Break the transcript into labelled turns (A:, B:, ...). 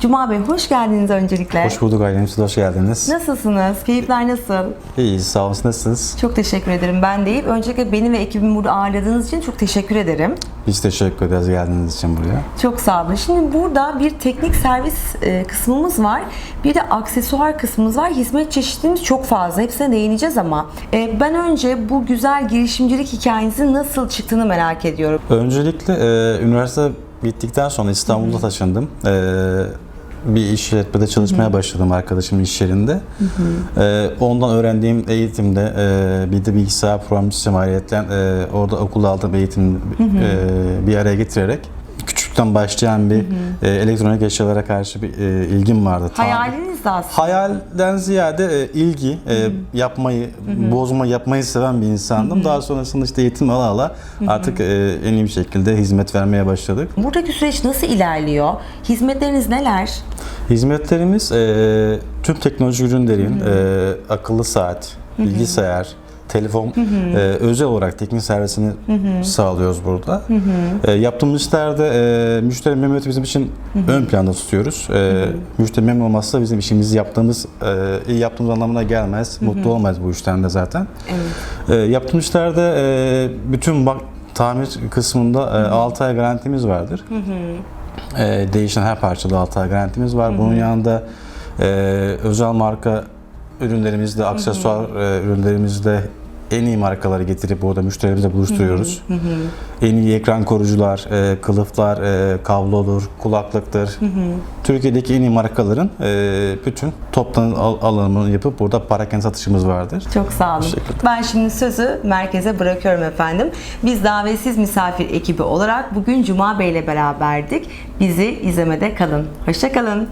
A: Cuma Bey hoş geldiniz öncelikle.
B: Hoş bulduk Aylin. De hoş geldiniz.
A: Nasılsınız? Keyifler nasıl?
B: İyiyiz. Sağ olun. Nasılsınız?
A: Çok teşekkür ederim. Ben deyip öncelikle beni ve ekibimi burada ağırladığınız için çok teşekkür ederim.
B: Biz teşekkür ederiz geldiğiniz için buraya.
A: Çok sağ olun. Şimdi burada bir teknik servis e, kısmımız var. Bir de aksesuar kısmımız var. Hizmet çeşitimiz çok fazla. Hepsine değineceğiz ama e, ben önce bu güzel girişimcilik hikayenizin nasıl çıktığını merak ediyorum.
B: Öncelikle e, üniversite bittikten sonra İstanbul'da taşındım. E, bir işletmede çalışmaya başladım arkadaşımın iş yerinde. E, ondan öğrendiğim eğitimde e, bir de bilgisayar programcısı ayrıyeten e, orada okulda aldığım eğitim e, bir araya getirerek küçükten başlayan bir e, elektronik eşyalara karşı bir e, ilgim vardı.
A: Hayaliniz de aslında.
B: Hayalden ziyade e, ilgi, e, yapmayı, bozma yapmayı seven bir insandım. Daha sonrasında işte eğitim ala ala artık e, en iyi bir şekilde hizmet vermeye başladık.
A: Buradaki süreç nasıl ilerliyor? Hizmetleriniz neler?
B: Hizmetlerimiz e, tüm teknoloji ürünlerin e, akıllı saat, bilgisayar, telefon e, özel olarak teknik servisini sağlıyoruz burada. E, yaptığımız işlerde e, müşteri memnuniyeti bizim için ön planda tutuyoruz. E, müşteri memnun olmazsa bizim işimizi yaptığımız e, iyi yaptığımız anlamına gelmez. Mutlu olmayız bu işten de zaten.
A: Evet.
B: E, yaptığımız işlerde e, bütün bak tamir kısmında e, 6 ay garantimiz vardır. E, değişen her parçada 6 ay garantimiz var. Bunun yanında e, özel marka ürünlerimizde, aksesuar e, ürünlerimizde en iyi markaları getirip orada müşterilerimizle buluşturuyoruz. En iyi ekran koruyucular, e, kılıflar, e, kablodur, kulaklıktır. Türkiye'deki en iyi markaların e, bütün toptan al- alımını yapıp burada parakende satışımız vardır.
A: Çok sağ olun. Ben şimdi sözü merkeze bırakıyorum efendim. Biz davetsiz misafir ekibi olarak bugün Cuma Bey ile beraberdik. Bizi izlemede kalın. Hoşça kalın.